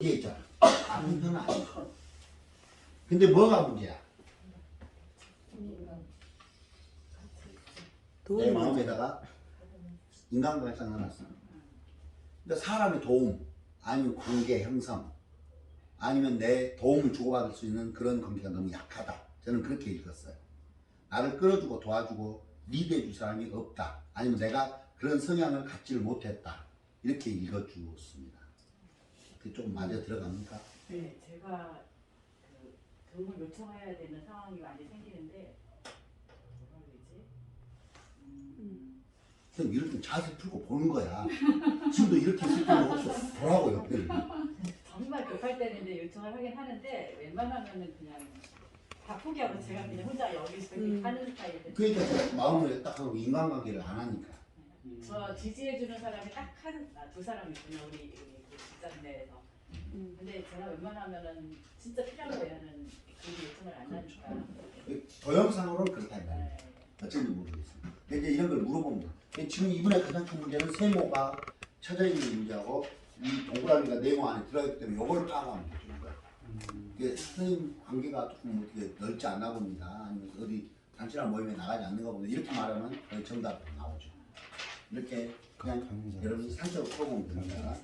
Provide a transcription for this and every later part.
이게 있잖아. 아픈 편은 아니야. 근데 뭐가 문제야? 내 마음에다가 인간관계 쌓아놨어. 그러니까 사람의 도움, 아니면 관계 형성, 아니면 내 도움을 주고받을 수 있는 그런 관계가 너무 약하다. 저는 그렇게 읽었어요. 나를 끌어주고 도와주고 리드해줄 사람이 없다. 아니면 내가 그런 성향을 갖지를 못했다. 이렇게 읽어주었습니다. 그게 조금 맞아 들어갑니까? 네, 제가 그 도움을 요청해야 되는 상황이 많이 생기는데 뭐라 그러지? 음, 그냥 이럴 땐 자세 풀고 보는 거야. 지금도 이렇게 있을 필요 없어. 보라고 옆에를. 정말 급할 때는 이제 요청을 하긴 하는데 웬만하면은 그냥 다 포기하고 제가 그냥 혼자 여기서 이렇게 음. 하는 스타일인데 그러니까 마음을 딱 하고 인간관계를 안 하니까. 저 지지해주는 사람이 딱 한 두 사람 있군요 우리 그 직장 내에서 음. 근데 제가 웬만하면은 진짜 필요한 거에는 그 요청을 안 하니까 도형상으로는 그렇다 이 말이에요. 네. 어쩐지 모르겠습니다. 근데 이제 이런 걸 물어봅니다. 지금 이번에 가장 큰 문제는 세모가 쳐져 있는 문제하고 이 동그라미가 네모 안에 들어있기 때문에 이걸 파악하면 되는 거예요. 이게 선생님 관계가 조금 어떻게 넓지 않나 봅니다. 아니면 어디 단체나 모임에 나가지 않는가 봅니다. 이렇게 말하면 거의 정답이 나오죠. 이렇게 그냥 여러분이 상처로 풀어보면 됩니다.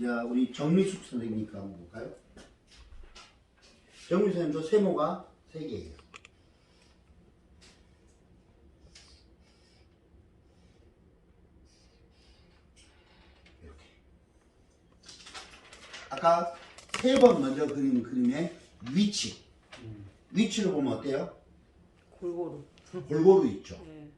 자, 우리 정미숙 선생님과 한번 볼까요? 정미숙 선생님도 세모가 세 개예요. 이렇게. 아까 세 번 먼저 그린 그림의 위치. 위치를 보면 어때요? 골고루. 골고루 있죠. 네.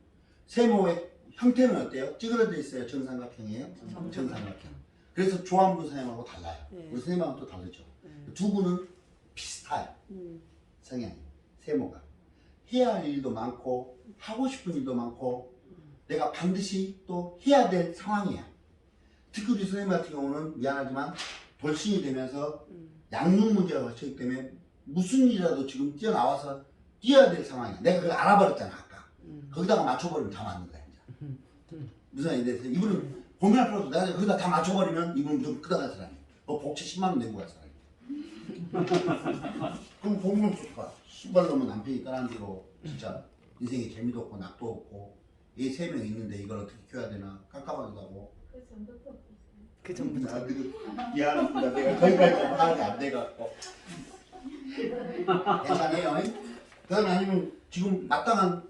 세모의 형태는 어때요? 찌그러져 있어요? 정삼각형이에요? 정삼각형. 그래서 조합부 선생님하고 달라요. 네. 우리 선생님하고 또 다르죠. 네. 두 분은 비슷해요. 음. 성향이. 세모가. 해야 할 일도 많고 하고 싶은 일도 많고 내가 반드시 또 해야 될 상황이야. 특히 우리 선생님 같은 경우는 미안하지만 돌싱이 되면서 음. 양육 문제가 걸쳐있기 때문에 무슨 일이라도 지금 뛰어나와서 뛰어야 될 상황이야. 내가 그걸 알아버렸잖아 아까. 음. 거기다가 맞춰버리면 다 맞는 거야 이제. 무슨 말인지 돼서 이분은 고민할 필요 없어. 내가 거기다 다 맞춰버리면 이분은 좀 크다는 사람이야. 뭐 복채 10만 원 내고 갈 사람이야. 그럼 공부는 좋다. 신발 넣으면 남편이 떠난 뒤로 진짜 인생에 재미도 없고 낙도 없고 얘 세 명 있는데 이걸 어떻게 키워야 되나 깜깜하기도 하고 그 전부터. 아, 그, 미안합니다. 내가 거기까지 하는 게안 돼갖고. 괜찮아요. 그다음에 아니면 지금 마땅한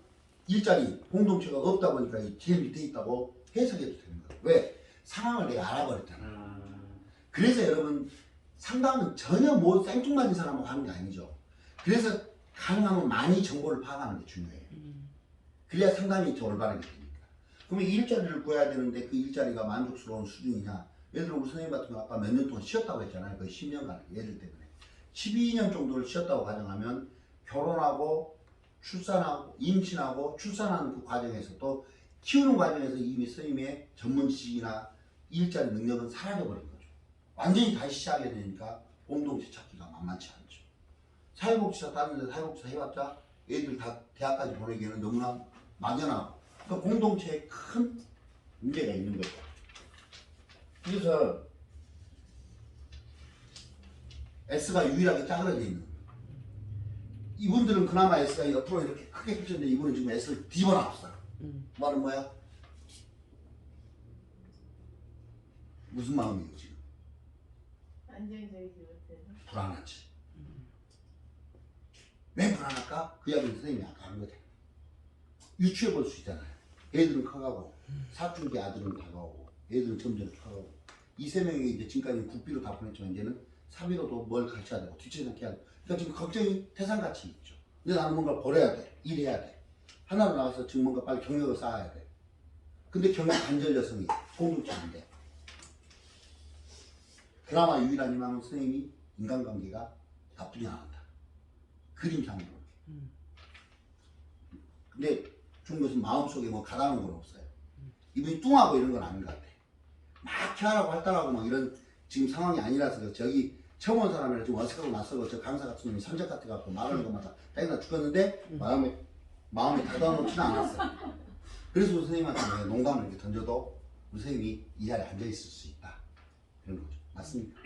일자리, 공동체가 없다 보니까 이 제일 밑에 있다고 해석해도 되는 거예요. 왜? 상황을 내가 알아버렸잖아. 그래서 여러분 상담은 전혀 뭐 생뚱맞은 사람하고 하는 게 아니죠. 그래서 가능하면 많이 정보를 파악하는 게 중요해요. 음. 그래야 상담이 더 올바르게 되니까. 그러면 이 일자리를 구해야 되는데 그 일자리가 만족스러운 수준이냐. 예를 들어 우리 선생님 같은 경우 아까 몇 년 동안 쉬었다고 했잖아요. 거의 10년간 얘들 때문에. 12년 정도를 쉬었다고 가정하면 결혼하고 출산하고 임신하고 출산하는 그 과정에서 또 키우는 과정에서 이미 선생님의 전문 지식이나 일자리 능력은 사라져버린 거죠. 완전히 다시 시작해야 되니까 공동체 찾기가 만만치 않죠. 사회복지사 다니는데 사회복지사 해봤자 애들 다 대학까지 보내기에는 너무나 막연하고 그러니까 공동체에 큰 문제가 있는 거죠. 그래서 S가 유일하게 짜그러져 있는 거예요. 이분들은 그나마 S가 옆으로 이렇게 크게 펼쳤는데 이분은 지금 S를 뒤집어놨어요. 음. 뭐 하는 거야? 무슨 마음이에요 지금? 안정적이지 못해서 불안하지. 왜 불안할까? 그 이야기를 선생님이 아까 한 거죠. 유추해 볼 수 있잖아요. 애들은 커가고 사춘기 아들은 다가오고 애들은 점점 커가고 이 세 명이 이제 지금까지 국비로 다 보냈지만 이제는 사비로도 뭘 가르쳐야 되고 뒤쳐져야 돼. 그러니까 지금 걱정이 태산같이 있죠. 근데 나는 뭔가 벌어야 돼. 일해야 돼. 하나로 나와서 지금 뭔가 빨리 경력을 쌓아야 돼. 근데 경력 단절 여성이 공동체 안 돼. 그나마 유일한 희망은 선생님이 인간관계가 나쁘지 않았다. 그림상으로. 음. 근데 것은 마음속에 뭐 가다는 건 없어요. 이분이 뚱하고 이런 건 아닌 것 같아. 막 희한하고 활달하고 막 이런 지금 상황이 아니라서. 여기 처음 온 사람이라 좀 어색하고 낯설고 저 강사 같은 놈이 산적 같아갖고 말하는 것마다 짜증나 죽었는데 마음에 마음에 가다놓지는 않았어요. 그래서 우리 선생님한테 농담을 이렇게 던져도 우리 선생님이 이 자리에 앉아 있을 수 있다. 그런 거죠. 맞습니까?